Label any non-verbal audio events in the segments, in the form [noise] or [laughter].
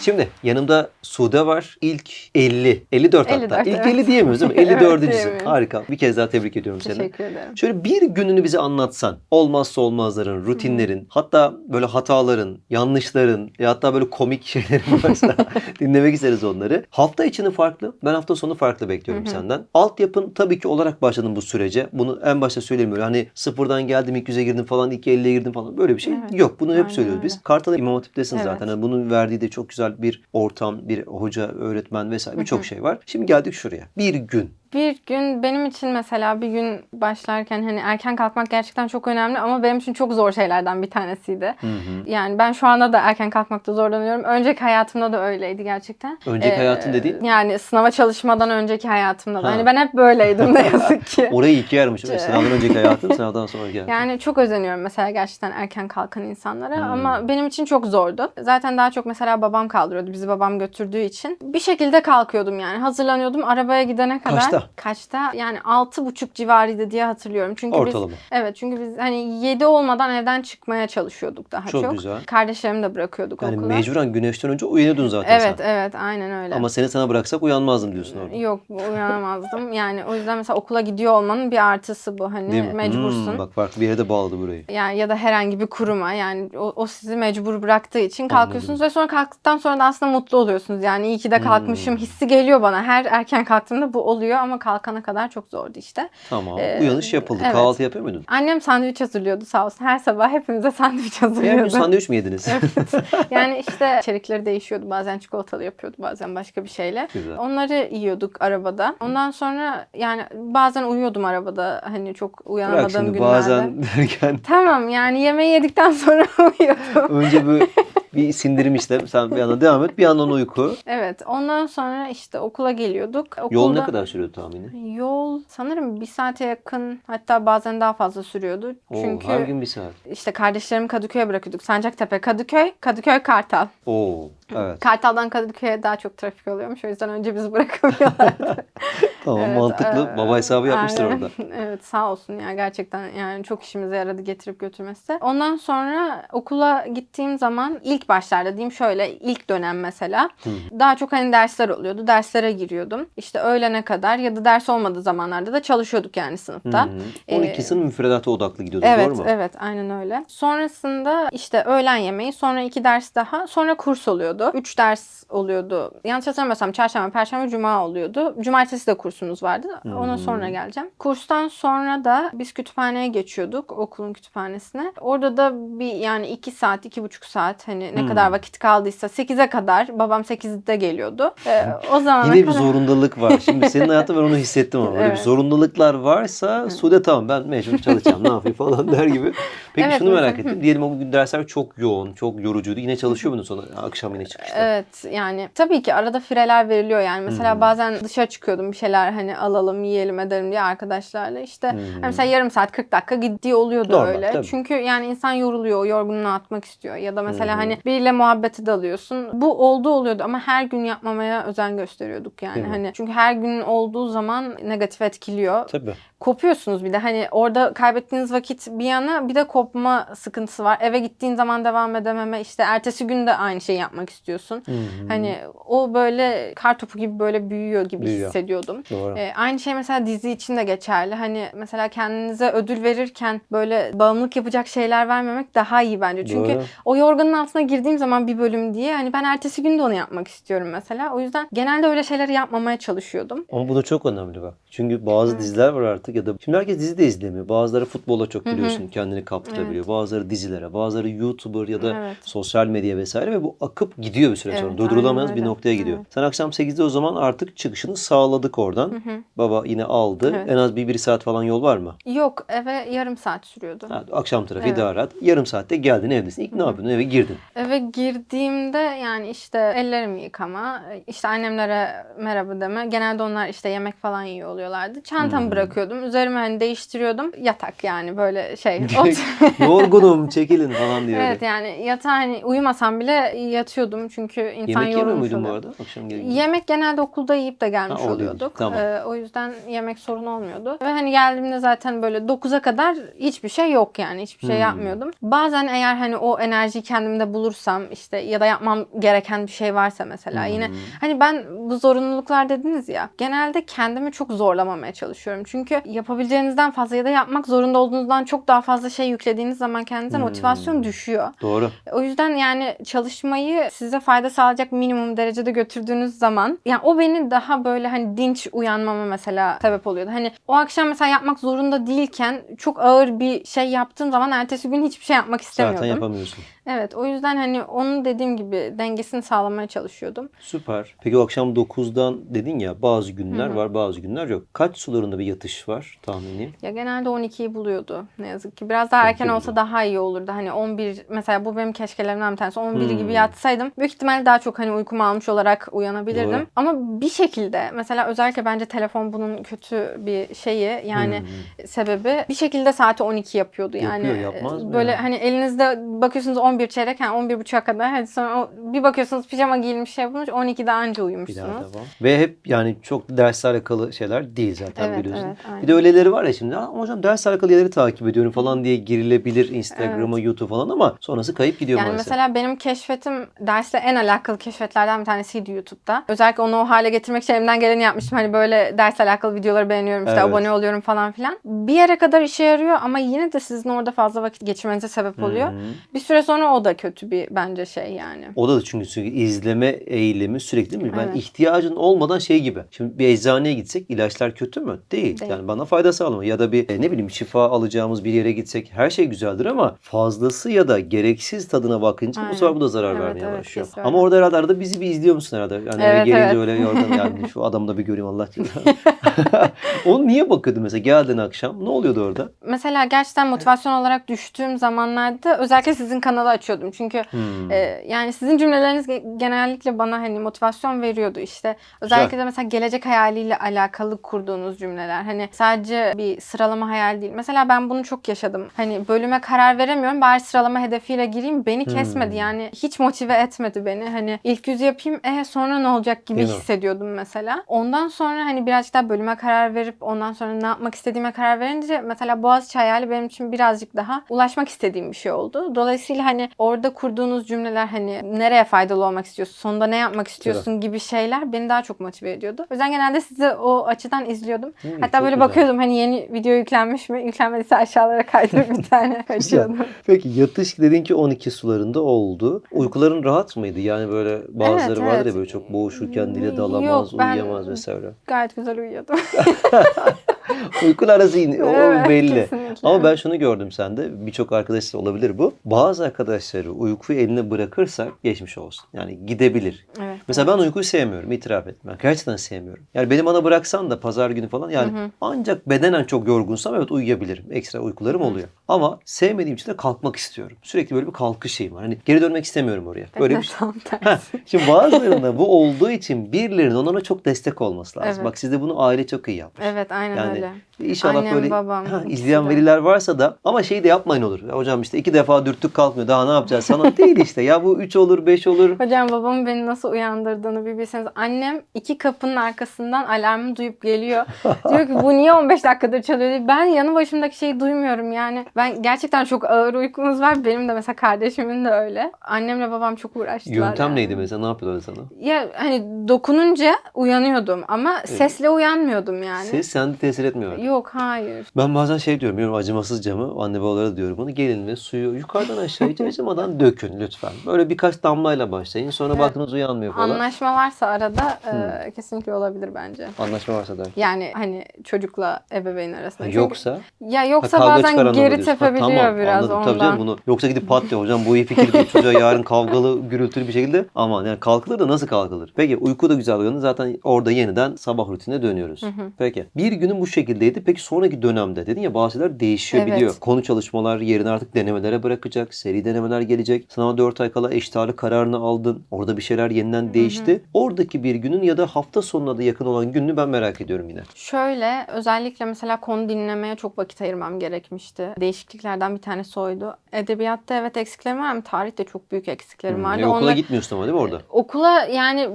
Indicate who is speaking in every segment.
Speaker 1: Şimdi yanımda Sude var. İlk 50. 54 hatta.
Speaker 2: 54,
Speaker 1: İlk
Speaker 2: evet.
Speaker 1: 50 diyemiyoruz değil mi? [laughs]
Speaker 2: Evet,
Speaker 1: 54.
Speaker 2: diyemiyorum.
Speaker 1: Harika. Bir kez daha tebrik ediyorum seni.
Speaker 2: Teşekkür ederim.
Speaker 1: Şöyle bir gününü bize anlatsan. Olmazsa olmazların, rutinlerin, hatta böyle hataların, yanlışların ya hatta böyle komik şeylerin [laughs] varsa dinlemek isteriz onları. Hafta içini farklı, ben hafta sonu farklı bekliyorum senden. Altyapın tabii ki olarak başladın bu sürece. Bunu en başta söyleyeyim böyle hani sıfırdan geldim ilk yüze girdim falan, ilk 50'ye girdim falan böyle bir şey
Speaker 2: Evet.
Speaker 1: yok. Bunu hep
Speaker 2: Aynen
Speaker 1: söylüyoruz biz.
Speaker 2: öyle.
Speaker 1: Kartal İmam Hatip'tesin
Speaker 2: Evet.
Speaker 1: zaten. Yani bunun verdiği de çok güzel bir ortam, bir hoca, öğretmen vesaire birçok şey var. Şimdi geldik şuraya. Bir gün.
Speaker 2: Bir gün benim için mesela bir gün başlarken hani erken kalkmak gerçekten çok önemli ama benim için çok zor şeylerden bir tanesiydi. Yani ben şu anda da erken kalkmakta zorlanıyorum. Önceki hayatımda da öyleydi gerçekten.
Speaker 1: Önceki
Speaker 2: Ee,
Speaker 1: hayatın dediğin?
Speaker 2: Yani sınava çalışmadan önceki hayatımda da.
Speaker 1: Ha.
Speaker 2: Hani ben hep böyleydim ne yazık [laughs] ki.
Speaker 1: Orayı ikiye ayırmışım. Sınavdan önceki hayatım, [laughs] sınavdan sonraki hayatım.
Speaker 2: Yani çok özeniyorum mesela gerçekten erken kalkan insanlara ama benim için çok zordu. Zaten daha çok mesela babam kaldırıyordu. Bizi babam götürdüğü için. Bir şekilde kalkıyordum yani. Hazırlanıyordum arabaya gidene kadar.
Speaker 1: Kaçta?
Speaker 2: Kaçta? Yani altı buçuk civarıydı diye hatırlıyorum. Çünkü
Speaker 1: Ortalama.
Speaker 2: biz Evet çünkü biz hani 7 olmadan evden çıkmaya çalışıyorduk daha
Speaker 1: Çok
Speaker 2: çok.
Speaker 1: güzel.
Speaker 2: Kardeşlerimi de bırakıyorduk
Speaker 1: Yani
Speaker 2: okula.
Speaker 1: mecburen güneşten önce uyanıyordun zaten
Speaker 2: Evet
Speaker 1: sen.
Speaker 2: evet aynen öyle.
Speaker 1: Ama seni sana bıraksak uyanmazdım diyorsun orada.
Speaker 2: Yok uyanamazdım. [laughs] Yani o yüzden mesela okula gidiyor olmanın bir artısı bu. Hani
Speaker 1: Değil mi?
Speaker 2: mecbursun.
Speaker 1: Hmm, bak farklı bir yere de bağladı burayı.
Speaker 2: Yani ya da herhangi bir kuruma yani o, o sizi mecbur bıraktığı için kalkıyorsunuz ve sonra kalktıktan sonra da aslında mutlu oluyorsunuz. Yani iyi ki de kalkmışım
Speaker 1: Hmm.
Speaker 2: hissi geliyor bana. Her erken kalktığımda bu oluyor ama kalkana kadar çok zordu işte.
Speaker 1: Tamam.
Speaker 2: Ee,
Speaker 1: Uyanış yapıldı.
Speaker 2: evet.
Speaker 1: Kahvaltı yapıyor muydun?
Speaker 2: Annem sandviç hazırlıyordu sağ olsun. Her sabah hepimize [laughs] sandviç
Speaker 1: Her gün
Speaker 2: hazırlıyordu.
Speaker 1: sandviç mi yediniz? [laughs]
Speaker 2: yani işte içerikleri değişiyordu. Bazen çikolatalı yapıyordu, bazen başka bir şeyle.
Speaker 1: Güzel.
Speaker 2: Onları yiyorduk arabada. Ondan sonra yani bazen uyuyordum arabada. Hani çok
Speaker 1: Bırak
Speaker 2: uyanamadığım
Speaker 1: şimdi
Speaker 2: günlerde.
Speaker 1: bazen derken
Speaker 2: Tamam yani yemeği yedikten sonra [laughs] uyuyordum.
Speaker 1: önce bir, bir sindirim işlem. Sen bir yandan devam et. Bir yandan uyku.
Speaker 2: Evet ondan sonra işte okula geliyorduk. Okulda,
Speaker 1: Yol ne kadar sürüyordu tahmini?
Speaker 2: Yol sanırım bir saate yakın hatta bazen daha fazla sürüyordu.
Speaker 1: Oo,
Speaker 2: Çünkü
Speaker 1: her gün bir saat.
Speaker 2: işte kardeşlerimi Kadıköy'e bırakıyorduk. Sancaktepe, Kadıköy, Kadıköy, Kartal.
Speaker 1: Oo, evet.
Speaker 2: Kartal'dan Kadıköy'e daha çok trafik oluyormuş. O yüzden önce bizi bırakamıyorlardı. [laughs]
Speaker 1: Tamam
Speaker 2: Evet,
Speaker 1: mantıklı.
Speaker 2: e,
Speaker 1: Baba hesabı yapmıştır
Speaker 2: aynen.
Speaker 1: orada. [laughs]
Speaker 2: evet sağ olsun ya gerçekten yani çok işimize yaradı getirip götürmesi. Ondan sonra okula gittiğim zaman ilk başlarda diyeyim şöyle ilk dönem mesela daha çok hani dersler oluyordu. Derslere giriyordum. İşte öğlene kadar ya da ders olmadığı zamanlarda da çalışıyorduk yani sınıfta.
Speaker 1: Hı hı. 12
Speaker 2: Ee,
Speaker 1: sınıf müfredata odaklı gidiyordun
Speaker 2: Evet,
Speaker 1: doğru mu?
Speaker 2: evet, aynen öyle. Sonrasında işte öğlen yemeği, sonra iki ders daha, sonra kurs oluyordu. Üç ders oluyordu. Yanlış hatırlamıyorsam çarşamba, perşembe, cuma oluyordu. Cumartesi de kursumuz vardı. Ona sonra geleceğim. Kurstan sonra da biz kütüphaneye geçiyorduk, okulun kütüphanesine. Orada da bir yani iki saat, iki buçuk saat hani ne kadar vakit kaldıysa 8'e kadar, babam 8'de geliyordu. Ee, o [laughs] zaman
Speaker 1: Yine bir zorundalık var. Şimdi senin [laughs] hayatında ben onu hissettim ama. Böyle bir
Speaker 2: Evet.
Speaker 1: zorunluluklar varsa Sude tamam ben mecbur çalışacağım ne yapayım falan der gibi. [laughs] Peki
Speaker 2: Evet,
Speaker 1: şunu merak
Speaker 2: mesela-
Speaker 1: ettim. Diyelim o gün dersler çok yoğun, çok yorucuydu. Yine çalışıyor muydun sonra akşam yine çıkışta?
Speaker 2: Evet yani tabii ki arada fireler veriliyor yani mesela bazen dışarı çıkıyordum bir şeyler hani alalım yiyelim edelim diye arkadaşlarla işte hani mesela yarım saat 40 dakika gittiği oluyordu
Speaker 1: Normal,
Speaker 2: öyle.
Speaker 1: tabii.
Speaker 2: Çünkü yani insan yoruluyor o yorgunluğu atmak istiyor ya da mesela hani biriyle muhabbete dalıyorsun. Bu oldu oluyordu ama her gün yapmamaya özen gösteriyorduk yani
Speaker 1: mi?
Speaker 2: hani çünkü her gün olduğu zaman negatif etkiliyor
Speaker 1: Tabii.
Speaker 2: kopuyorsunuz bir de hani orada kaybettiğiniz vakit bir yana bir de kopma sıkıntısı var. Eve gittiğin zaman devam edememe işte ertesi gün de aynı şeyi yapmak istiyorsun. Hani o böyle kar topu gibi böyle büyüyor gibi
Speaker 1: Büyüyor.
Speaker 2: hissediyordum.
Speaker 1: Doğru.
Speaker 2: Ee, aynı şey mesela dizi için de geçerli. Hani mesela kendinize ödül verirken böyle bağımlılık yapacak şeyler vermemek daha iyi bence. Çünkü
Speaker 1: Doğru.
Speaker 2: o yorganın altına girdiğim zaman bir bölüm diye hani ben ertesi gün de onu yapmak istiyorum mesela. O yüzden genelde öyle şeyleri yapmamaya çalışıyordum.
Speaker 1: Ama bu da çok önemli bak. Çünkü bazı diziler var artık ya da şimdi herkes dizi de izlemiyor. Bazıları futbola çok biliyorsun kendini kaptırabiliyor. Bazıları dizilere, bazıları YouTuber ya da
Speaker 2: Evet.
Speaker 1: sosyal medya vesaire ve bu akıp gidiyor bir süre sonra.
Speaker 2: Evet,
Speaker 1: Durdurulamayız
Speaker 2: aynen
Speaker 1: bir noktaya gidiyor. Sen akşam 8'de o zaman artık çıkışını sağladık oradan. Baba yine aldı.
Speaker 2: Evet.
Speaker 1: En az bir, bir saat falan yol var mı?
Speaker 2: Yok eve yarım saat sürüyordu.
Speaker 1: Ha, akşam trafiği
Speaker 2: Evet.
Speaker 1: daha rahat. Yarım saatte geldin evdesin. İlk ne yapıyordun? Eve girdin.
Speaker 2: Eve girdiğimde yani işte ellerimi yıkama, işte annemlere merhaba deme. Genelde onlar işte yemek falan yiyor oluyorlardı. Çantamı bırakıyordum. Üzerime hani değiştiriyordum. Yatak yani böyle şey. [laughs] [laughs]
Speaker 1: Yorgunum çekilin falan diye.
Speaker 2: Evet yani yatağa hani uyumasam bile yatıyordum çünkü insan
Speaker 1: Yemek yemiyor
Speaker 2: yorulmuş
Speaker 1: muydun bu
Speaker 2: oluyor.
Speaker 1: arada akşam gelince?
Speaker 2: Yemek genelde okulda yiyip de gelmiş
Speaker 1: Ha,
Speaker 2: oluyorduk.
Speaker 1: tamam.
Speaker 2: Ee, o yüzden yemek sorun olmuyordu. Ve hani geldiğimde zaten böyle 9'a kadar hiçbir şey yok yani. Hiçbir şey
Speaker 1: Hmm.
Speaker 2: yapmıyordum. Bazen eğer hani o enerjiyi kendimde bulursam işte ya da yapmam gereken bir şey varsa mesela yine
Speaker 1: Hmm.
Speaker 2: hani ben bu zorunluluklar dediniz ya genelde kendimi çok zorlamamaya çalışıyorum. Çünkü yapabileceğinizden fazla ya da yapmak zorunda olduğunuzdan çok daha fazla şey yüklediğiniz zaman kendinize
Speaker 1: Hmm.
Speaker 2: motivasyon düşüyor.
Speaker 1: Doğru.
Speaker 2: O yüzden yani çalışmayı size fayda sağlayacak minimum derecede götürdüğünüz zaman yani o beni daha böyle hani dinç uyanmama mesela sebep oluyordu. Hani o akşam mesela yapmak zorunda değilken çok ağır bir şey yaptığım zaman ertesi gün hiçbir şey yapmak istemiyordum.
Speaker 1: Zaten yapamıyorsun.
Speaker 2: Evet o yüzden hani onun dediğim gibi dengesini sağlamaya çalışıyordum.
Speaker 1: Süper. Peki o akşam 9'dan dedin ya bazı günler
Speaker 2: Hı hı.
Speaker 1: var bazı günler yok. Kaç sularında bir yatış var tahmini?
Speaker 2: Ya genelde 12'yi buluyordu ne yazık ki. Biraz daha erken
Speaker 1: 12'yi
Speaker 2: olsa daha iyi olurdu. Hani 11 mesela bu benim keşkelerimden bir tanesi. 11
Speaker 1: Hmm.
Speaker 2: gibi yatsaydım büyük ihtimalle daha çok hani uykumu almış olarak uyanabilirdim.
Speaker 1: Doğru.
Speaker 2: Ama bir şekilde mesela özellikle bence telefon bunun kötü bir şeyi yani
Speaker 1: Hmm.
Speaker 2: sebebi bir şekilde saati 12 yapıyordu yani.
Speaker 1: Yapıyor, yapmaz mı
Speaker 2: Böyle
Speaker 1: ya?
Speaker 2: hani elinizde bakıyorsunuz 11 çeyrek yani 11 buçuğa kadar hadi sonra o- bir bakıyorsunuz pijama giyilmiş şey yapılmış 12'de anca
Speaker 1: Bir daha
Speaker 2: uyumuşsunuz.
Speaker 1: devam. Ve hep yani çok dersle alakalı şeyler değil zaten
Speaker 2: Evet,
Speaker 1: biliyorsun.
Speaker 2: evet, aynen.
Speaker 1: bir de öyleleri var ya şimdi "Aa, hocam dersle alakalı yerleri takip ediyorum falan diye girilebilir Instagram'a, YouTube falan ama sonrası kayıp gidiyor
Speaker 2: Yani
Speaker 1: maalesef.
Speaker 2: mesela benim keşfetim dersle en alakalı keşfetlerden bir tanesiydi YouTube'da. Özellikle onu o hale getirmek için elimden geleni yapmıştım. Hani böyle dersle alakalı videoları beğeniyorum işte
Speaker 1: Evet.
Speaker 2: abone oluyorum falan filan. Bir yere kadar işe yarıyor ama yine de sizin orada fazla vakit geçirmenize sebep oluyor.
Speaker 1: Hı hı.
Speaker 2: Bir süre sonra o da kötü bir bence şey yani.
Speaker 1: O da çünkü sürekli izleme eğilimi sürekli değil mi? Ben
Speaker 2: Evet.
Speaker 1: ihtiyacın olmadan şey gibi. Şimdi bir eczaneye gitsek ilaçlar kötü mü? Değil.
Speaker 2: Değil.
Speaker 1: Yani bana fayda sağlamıyor. Ya da bir e, ne bileyim şifa alacağımız bir yere gitsek her şey güzeldir ama fazlası ya da gereksiz tadına bakınca bu
Speaker 2: Aynen.
Speaker 1: sefer bu da zarar
Speaker 2: Evet,
Speaker 1: vermeye
Speaker 2: evet,
Speaker 1: başlıyor. Ama orada herhalde arada bizi bir izliyor musun herhalde? Yani eve
Speaker 2: Evet,
Speaker 1: gelince
Speaker 2: evet.
Speaker 1: öyle yordan yani şu adamı da bir göreyim Allah aşkına. [laughs] [laughs] Onu niye bakıyordun mesela geldin akşam? Ne oluyordu orada?
Speaker 2: Mesela gerçekten motivasyon olarak düştüğüm zamanlarda özellikle sizin kanalı açıyordum. Çünkü
Speaker 1: Hmm.
Speaker 2: Ee, yani sizin cümleleriniz ge- genellikle bana hani motivasyon veriyordu işte. Özellikle de mesela gelecek hayaliyle alakalı kurduğunuz cümleler. Hani sadece bir sıralama hayal değil. Mesela ben bunu çok yaşadım. Hani bölüme karar veremiyorum. Bari sıralama hedefiyle gireyim. Beni kesmedi.
Speaker 1: Hmm.
Speaker 2: Yani hiç motive etmedi beni. Hani ilk yüzü yapayım. E sonra ne olacak gibi
Speaker 1: mi?
Speaker 2: hissediyordum mesela. Ondan sonra hani birazcık daha bölüme karar verip ondan sonra ne yapmak istediğime karar verince mesela Boğaziçi hayali benim için birazcık daha ulaşmak istediğim bir şey oldu. Dolayısıyla hani orada kurduğunuz cümleler hani nereye faydalı olmak istiyorsun, sonunda ne yapmak istiyorsun gibi şeyler beni daha çok motive ediyordu. O yüzden genelde sizi o açıdan izliyordum.
Speaker 1: Hmm,
Speaker 2: Hatta böyle
Speaker 1: güzel.
Speaker 2: bakıyordum hani yeni video yüklenmiş mi? Yüklenmediyse aşağılara kaydırıp bir [laughs] tane açıyordum.
Speaker 1: Peki yatış dedin ki 12 sularında oldu. Uykuların rahat mıydı? Yani böyle bazıları
Speaker 2: Evet,
Speaker 1: vardır ya
Speaker 2: evet.
Speaker 1: böyle çok boğuşurken dile
Speaker 2: Yok,
Speaker 1: dalamaz,
Speaker 2: ben-
Speaker 1: uyuyamaz vesaire.
Speaker 2: Gayet güzel uyuyordum. [laughs] [laughs]
Speaker 1: Uykun arası in- o
Speaker 2: Evet,
Speaker 1: belli.
Speaker 2: kesinlikle.
Speaker 1: Ama ben şunu gördüm sende. Birçok arkadaşlar olabilir bu. Bazı arkadaşları uykuyu eline bırakırsak geçmiş olsun. Yani gidebilir.
Speaker 2: Evet.
Speaker 1: Mesela ben uykuyu sevmiyorum. itiraf etmem. Gerçekten sevmiyorum. Yani beni bana bıraksan da pazar günü falan yani
Speaker 2: Hı hı.
Speaker 1: ancak bedenen çok yorgunsam evet uyuyabilirim. Ekstra uykularım oluyor. Ama sevmediğim için de kalkmak istiyorum. Sürekli böyle bir kalkış şeyim var. Hani geri dönmek istemiyorum oraya. Böyle bir [laughs] şey.
Speaker 2: Tam tersi.
Speaker 1: Şimdi bazılarında bu olduğu için birilerinin onlara çok destek olması lazım.
Speaker 2: Evet.
Speaker 1: Bak sizde bunu aile çok iyi yapmış.
Speaker 2: Evet aynen
Speaker 1: Yani
Speaker 2: öyle.
Speaker 1: İnşallah
Speaker 2: Annem,
Speaker 1: böyle
Speaker 2: babam,
Speaker 1: ha, izleyen veliler varsa da ama şeyi de yapmayın olur. Ya hocam işte iki defa dürttük kalkmıyor daha ne yapacağız sana [laughs] değil işte. Ya bu üç olur beş olur.
Speaker 2: Hocam babamın beni nasıl uyandırdığını bir bilseniz. Annem iki kapının arkasından alarmı duyup geliyor. [laughs] Diyor ki bu niye 15 dakikadır çalıyor diye. Ben yanı başımdaki şeyi duymuyorum yani. Ben gerçekten çok ağır uykumuz var. Benim de mesela kardeşimin de öyle. Annemle babam çok uğraştılar.
Speaker 1: Yöntem
Speaker 2: yani.
Speaker 1: neydi mesela ne yapıyorlar sana?
Speaker 2: Ya hani dokununca uyanıyordum ama sesle uyanmıyordum yani.
Speaker 1: Ses sende tesir etmiyor.
Speaker 2: Yok hayır.
Speaker 1: Ben bazen şey diyorum, bilmiyorum acımasızca mı anne babalara diyorum bunu. Gelin ve suyu yukarıdan aşağı [laughs] hiç acımadan dökün lütfen. Böyle birkaç damlayla başlayın. Sonra
Speaker 2: Evet.
Speaker 1: baktınız uyanmıyor falan.
Speaker 2: Anlaşma varsa arada e, kesinlikle olabilir bence.
Speaker 1: Anlaşma varsa da.
Speaker 2: Yani hani çocukla ebeveyn arasında. Çünkü-
Speaker 1: Yoksa
Speaker 2: Ya
Speaker 1: ha,
Speaker 2: yoksa
Speaker 1: kavga
Speaker 2: bazen geri
Speaker 1: oluyor. Ha,
Speaker 2: tepebiliyor
Speaker 1: tamam,
Speaker 2: biraz
Speaker 1: anladım.
Speaker 2: ondan.
Speaker 1: Tabii canım bunu. Yoksa gidip pat diye hocam bu iyi fikir değil çocuğa yarın kavgalı gürültülü bir şekilde. Aman yani kalkılır da nasıl kalkılır? Peki uyku da güzel uyandı. Zaten orada yeniden sabah rutinine dönüyoruz. Peki bir günün bu şekildeydi. Peki sonraki dönemde dedin ya bazı şeyler değişiyor
Speaker 2: Evet.
Speaker 1: Konu çalışmalar yerine artık denemelere bırakacak. Seri denemeler gelecek. Sınava 4 ay kala eşit kararını aldın. Orada bir şeyler yeniden değişti. Oradaki bir günün ya da hafta sonuna da yakın olan gününü ben merak ediyorum yine.
Speaker 2: Şöyle özellikle mesela konu dinlemeye çok vakit ayırmam gerekmişti. Değişikliklerden bir tanesi oydu. Edebiyatta evet eksiklerim var ama tarihte çok büyük eksiklerim vardı.
Speaker 1: E, okula
Speaker 2: Onlar-
Speaker 1: gitmiyorsun ama değil mi orada?
Speaker 2: Okula yani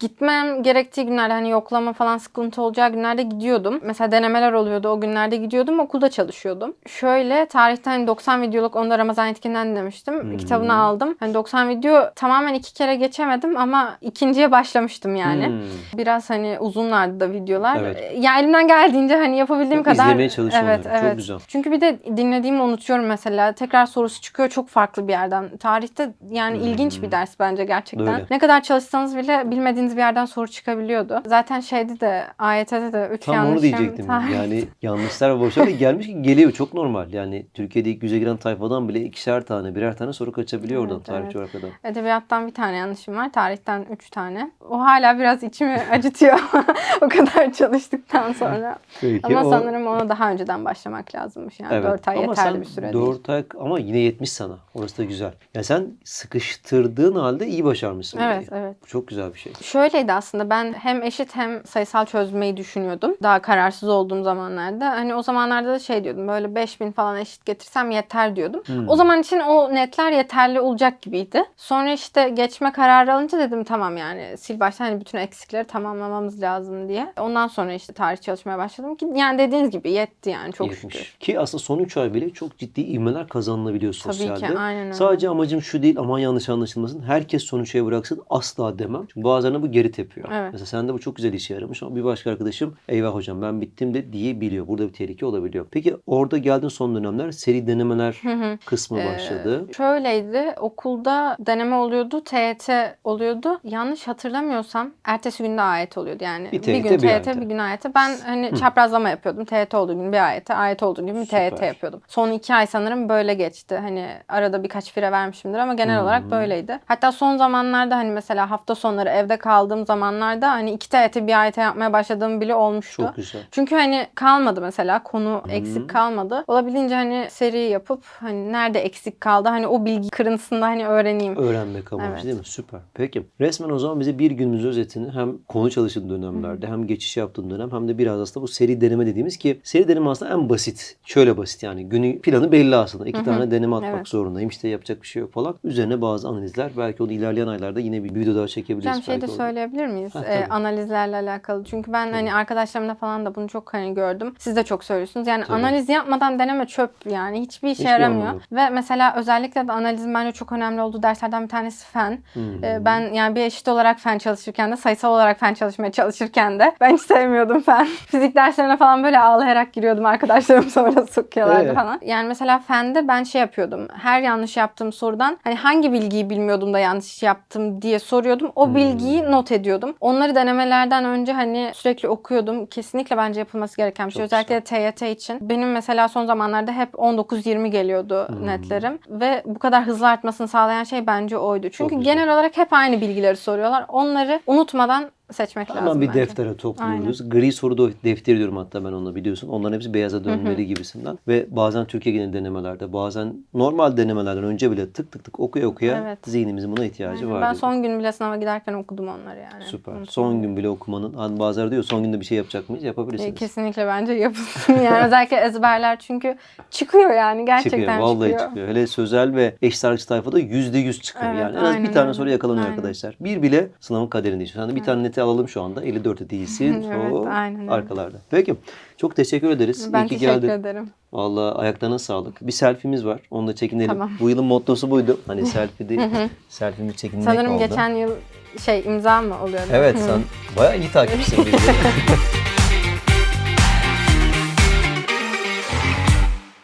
Speaker 2: gitmem gerektiği günlerde hani yoklama falan sıkıntı olacağı günlerde gidiyordum. Mesela denemeler oluyordu o günlerde gidiyordum okulda çalışıyordum. Şöyle tarihten hani 90 videoluk onu da Ramazan etkinden dinlemiştim.
Speaker 1: Hmm.
Speaker 2: Kitabını aldım. Hani 90 video tamamen iki kere geçemedim ama ikinciye başlamıştım yani.
Speaker 1: Hmm.
Speaker 2: Biraz hani uzunlardı da videolar.
Speaker 1: Evet.
Speaker 2: Ya elimden geldiğince hani yapabildiğim kadar.
Speaker 1: izlemeye çalış
Speaker 2: Evet,
Speaker 1: onları. Çok
Speaker 2: evet.
Speaker 1: güzel.
Speaker 2: Çünkü bir de dinlediğimi unutuyorum mesela. Tekrar sorusu çıkıyor çok farklı bir yerden. Tarihte yani ilginç bir ders bence gerçekten.
Speaker 1: Hmm. Öyle.
Speaker 2: Ne kadar çalışsanız bile bilmediğiniz bir yerden soru çıkabiliyordu. Zaten şeydi de AYT'de de 3
Speaker 1: Tam
Speaker 2: yanlışım.
Speaker 1: onu diyecektim.
Speaker 2: Ta-
Speaker 1: Yani yanlışlar ve boşlar gelmiş ki geliyor. Çok normal. Yani Türkiye'de ilk yüze giren tayfadan bile ikişer tane, birer tane soru kaçabiliyor oradan
Speaker 2: Evet,
Speaker 1: tarih
Speaker 2: evet.
Speaker 1: coğrafyadan.
Speaker 2: Edebiyattan bir tane yanlışım var. Tarihten 3 tane. O hala biraz içimi [laughs] acıtıyor. [laughs] o kadar çalıştıktan sonra.
Speaker 1: Peki,
Speaker 2: Ama
Speaker 1: o-
Speaker 2: sanırım ona daha önceden başlamak lazımmış. Yani 4 ay
Speaker 1: Ama
Speaker 2: yeterli
Speaker 1: sen
Speaker 2: bir süre değil.
Speaker 1: 4 ay ama yine yetmiş sana. Orası da güzel. Ya sen sıkıştırdığın halde iyi başarmışsın.
Speaker 2: Evet,
Speaker 1: burayı.
Speaker 2: evet.
Speaker 1: Bu çok güzel bir şey.
Speaker 2: Şöyleydi aslında ben hem eşit hem sayısal çözmeyi düşünüyordum. Daha kararsız olduğum zamanlarda. Hani o zamanlarda da şey diyordum böyle 5000 falan eşit getirsem yeter diyordum.
Speaker 1: Hmm.
Speaker 2: O zaman için o netler yeterli olacak gibiydi. Sonra işte geçme kararı alınca dedim tamam yani sil baştan hani bütün eksikleri tamamlamamız lazım diye. Ondan sonra işte tarih çalışmaya başladım ki yani dediğiniz gibi yetti yani çok
Speaker 1: Yetmiş.
Speaker 2: şükür.
Speaker 1: Ki aslında son 3 ay bile çok ciddi ivmeler kazanılabiliyor
Speaker 2: Tabii
Speaker 1: sosyalde.
Speaker 2: ki aynen öyle.
Speaker 1: Sadece amacım şu değil aman yanlış anlaşılmasın. Herkes son 3 aya bıraksın asla demem. Çünkü bazılarına bu geri tepiyor.
Speaker 2: Evet.
Speaker 1: Mesela sende bu çok güzel işe yaramış ama bir başka arkadaşım eyvah hocam ben bittim de diyebiliyor. Burada bir tehlike olabiliyor. Peki orada geldin son dönemler seri denemeler kısmı
Speaker 2: Ee,
Speaker 1: başladı.
Speaker 2: Şöyleydi. Okulda deneme oluyordu. TYT oluyordu. Yanlış hatırlamıyorsam ertesi günde AYT oluyordu. Yani
Speaker 1: Bir
Speaker 2: bir,
Speaker 1: TYT,
Speaker 2: gün
Speaker 1: bir
Speaker 2: TYT,
Speaker 1: AYT.
Speaker 2: bir gün AYT. Ben hani çaprazlama yapıyordum. TYT olduğu gün bir AYT, AYT olduğu gün bir. TYT yapıyordum. Son iki ay sanırım böyle geçti. Hani arada birkaç fire vermişimdir ama genel olarak böyleydi. Hatta son zamanlarda hani mesela hafta sonları evde kaldığım zamanlarda hani iki TYT bir AYT yapmaya başladığım bile olmuştu.
Speaker 1: Çok güzel.
Speaker 2: Çünkü hani kalmadı mesela konu eksik kalmadı. Olabildiğince hani seri yapıp hani nerede eksik kaldı hani o bilgi kırıntısında hani öğreneyim.
Speaker 1: Öğrenmek amacı
Speaker 2: Evet.
Speaker 1: değil mi? Süper. Peki. Resmen o zaman bize bir günümüz özetini hem konu çalıştığın dönemlerde hem geçiş yaptığın dönem hem de biraz aslında bu seri deneme dediğimiz ki seri deneme aslında en basit. Şöyle basit yani. Günü planı belli aslında. İki tane deneme atmak
Speaker 2: Evet.
Speaker 1: zorundayım. İşte yapacak bir şey yok falan. Üzerine bazı analizler. Belki onu ilerleyen aylarda yine bir video daha çekebiliriz.
Speaker 2: Hocam şey de söyleyebilir miyiz?
Speaker 1: Ha,
Speaker 2: Ee,
Speaker 1: tabii.
Speaker 2: analizlerle alakalı. Çünkü ben hani arkadaşlarımda falan da bunu çok hani gördüm. Siz de çok söylüyorsunuz. Yani
Speaker 1: Tabii.
Speaker 2: analiz yapmadan deneme çöp yani. Hiçbir işe
Speaker 1: Hiçbir
Speaker 2: yaramıyor.
Speaker 1: anlamı.
Speaker 2: Ve mesela özellikle de analizin bence çok önemli olduğu derslerden bir tanesi fen.
Speaker 1: Hmm.
Speaker 2: Ee, ben yani bir eşit olarak fen çalışırken de sayısal olarak fen çalışmaya çalışırken de ben hiç sevmiyordum fen. [laughs] Fizik derslerine falan böyle ağlayarak giriyordum. Arkadaşlarım [laughs] sonra sokuyorlardı
Speaker 1: Evet.
Speaker 2: falan. Yani mesela fende ben şey yapıyordum. Her yanlış yaptığım sorudan hani hangi bilgiyi bilmiyordum da yanlış yaptım diye soruyordum. O bilgiyi not ediyordum. Onları denemelerden önce hani sürekli okuyordum. Kesinlikle bence yapılması gereken bir şey.
Speaker 1: Çok
Speaker 2: Özellikle TYT için. Benim mesela son zamanlarda hep 19-20 geliyordu netlerim. Ve bu kadar hızlı artmasını sağlayan şey bence oydu. Çünkü
Speaker 1: güzel.
Speaker 2: genel olarak hep aynı bilgileri soruyorlar. Onları unutmadan seçmek
Speaker 1: Hemen
Speaker 2: lazım
Speaker 1: bir
Speaker 2: bence.
Speaker 1: deftere topluyoruz. Gri soru defteri diyorum hatta ben onunla biliyorsun. Onların hepsi beyaza dönmeli gibisinden. Ve bazen Türkiye genel denemelerde bazen normal denemelerden önce bile tık tık tık okuya okuya
Speaker 2: Evet.
Speaker 1: zihnimizin buna ihtiyacı
Speaker 2: Aynen.
Speaker 1: var.
Speaker 2: Ben
Speaker 1: dedi.
Speaker 2: son gün bile sınava giderken okudum onları yani.
Speaker 1: Süper.
Speaker 2: Unutmadım.
Speaker 1: Son gün bile okumanın. Hani bazıları diyor son günde bir şey yapacak mıyız?
Speaker 2: E,
Speaker 1: Yapabilirsiniz.
Speaker 2: Kesinlikle bence yapılsın yani özellikle ezberler çünkü çıkıyor yani gerçekten
Speaker 1: çıkıyor. Vallahi
Speaker 2: çıkıyor.
Speaker 1: çıkıyor. Hele sözel ve eş ağırlıklı tayfada yüzde yüz çıkıyor.
Speaker 2: Evet,
Speaker 1: yani en az bir
Speaker 2: aynen
Speaker 1: tane soru yakalanıyor
Speaker 2: Aynen.
Speaker 1: arkadaşlar. Bir bile sınavın kaderinde. De bir tane neti alalım şu anda. 54'te değilsin. [laughs]
Speaker 2: Evet,
Speaker 1: O
Speaker 2: aynen
Speaker 1: arkalarda. Peki. Çok teşekkür ederiz.
Speaker 2: Ben
Speaker 1: İyi ki
Speaker 2: teşekkür
Speaker 1: geldin.
Speaker 2: ederim.
Speaker 1: Vallahi ayaklarına sağlık. Bir selfie'miz var. Onu da çekinelim.
Speaker 2: Tamam.
Speaker 1: Bu yılın mottosu buydu. Hani [laughs] selfie değil. Selfie'miz çekinmek
Speaker 2: Sanırım
Speaker 1: oldu.
Speaker 2: geçen yıl şey imza mı oluyor?
Speaker 1: Evet sen bayağı iyi takipçisin. [laughs]